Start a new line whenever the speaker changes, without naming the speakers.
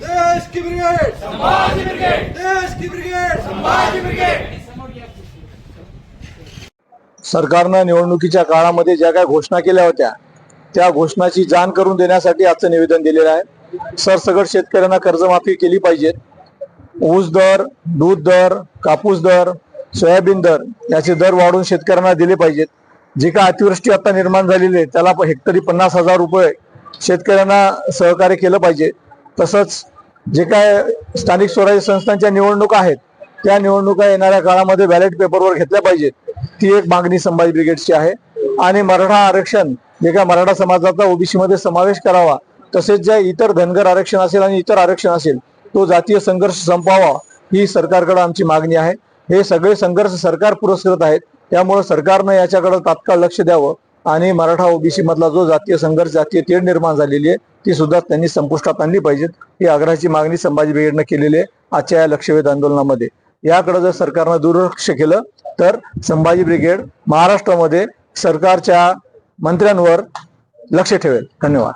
देश की brigade. Sambhaji brigade. देश की ब्रिगेड. संभाजी ब्रिगेड.
सरकारनं निवडणुकीच्या काळामध्ये ज्या काही घोषणा केल्या होत्या त्या घोषणाची जाण करून देण्यासाठी आजचं निवेदन दिलेलं आहे. सरसकट शेतकऱ्यांना कर्जमाफी केली पाहिजे ऊस दर दूध दर कापूस दर सोयाबीन दर याचे दर वाढवून शेतकऱ्यांना दिले पाहिजेत. जी काय अतिवृष्टी आता निर्माण झालेली आहे त्याला हेक्टरी पन्नास हजार रुपये शेतकऱ्यांना सहकार्य केलं पाहिजे. तसंच जे काय स्थानिक स्वराज्य संस्थांच्या निवडणुका आहेत त्या निवडणुका येणाऱ्या काळामध्ये बॅलेट पेपरवर घेतल्या पाहिजेत. ती एक मागणी संभाजी ब्रिगेडची आहे. आणि मराठा आरक्षण जे काय मराठा समाजाचा ओबीसीमध्ये समावेश करावा तसेच ज्या इतर धनगर आरक्षण असेल आणि इतर आरक्षण असेल तो जातीय संघर्ष संपवावा ही सरकारकडे आमची मागणी आहे. हे सगळे संघर्ष सरकार पुरस्कृत आहेत. त्यामुळे सरकारनं याच्याकडे तात्काळ लक्ष द्यावं. आणि मराठा ओबीसी मधला जो जातीय संघर्ष जातीय तेढ निर्माण झालेली आहे ती सुद्धा त्यांनी संपुष्टात आणली पाहिजेत. ही आग्रहाची मागणी संभाजी ब्रिगेडनं केलेली आहे आजच्या या लक्षवेध आंदोलनामध्ये. याकडे जर सरकारनं दुर्लक्ष केलं तर संभाजी ब्रिगेड महाराष्ट्रामध्ये सरकारच्या मंत्र्यांवर लक्ष ठेवेल. धन्यवाद.